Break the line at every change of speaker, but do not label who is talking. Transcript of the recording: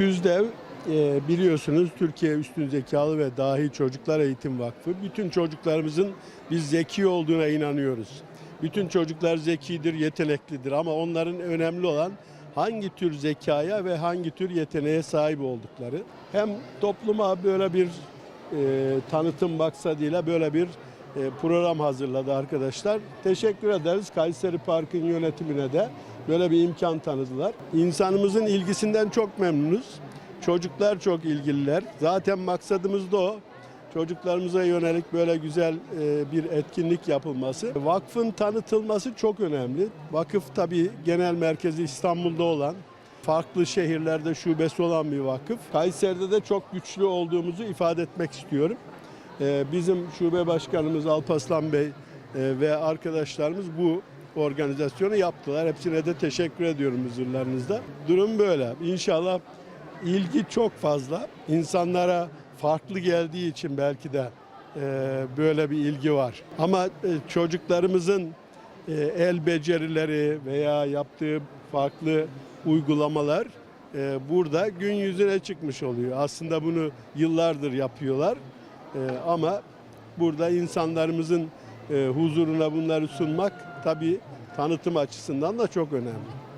Yüzdev e, biliyorsunuz Türkiye Üstün Zekalı ve Dahi Çocuklar Eğitim Vakfı. Bütün çocuklarımızın biz zeki olduğuna inanıyoruz. Bütün çocuklar zekidir, yeteneklidir ama onların önemli olan hangi tür zekaya ve hangi tür yeteneğe sahip oldukları. Hem topluma böyle bir e, tanıtım maksadıyla böyle bir program hazırladı arkadaşlar. Teşekkür ederiz Kayseri Park'ın yönetimine de böyle bir imkan tanıdılar. İnsanımızın ilgisinden çok memnunuz. Çocuklar çok ilgililer. Zaten maksadımız da o. Çocuklarımıza yönelik böyle güzel e, bir etkinlik yapılması. Vakfın tanıtılması çok önemli. Vakıf tabii genel merkezi İstanbul'da olan, farklı şehirlerde şubesi olan bir vakıf. Kayseri'de de çok güçlü olduğumuzu ifade etmek istiyorum. Ee, Bizim şube başkanımız Alpaslan Bey e, ve arkadaşlarımız bu organizasyonu yaptılar. Hepsine de teşekkür ediyorum huzurlarınızda. Durum böyle. İnşallah ilgi çok fazla. İnsanlara farklı geldiği için belki de e, böyle bir ilgi var. Ama e, çocuklarımızın el becerileri veya yaptığı farklı uygulamalar burada gün yüzüne çıkmış oluyor. Aslında bunu yıllardır yapıyorlar. E, ama burada insanlarımızın e, huzuruna bunları sunmak tabii tanıtım açısından da çok önemli.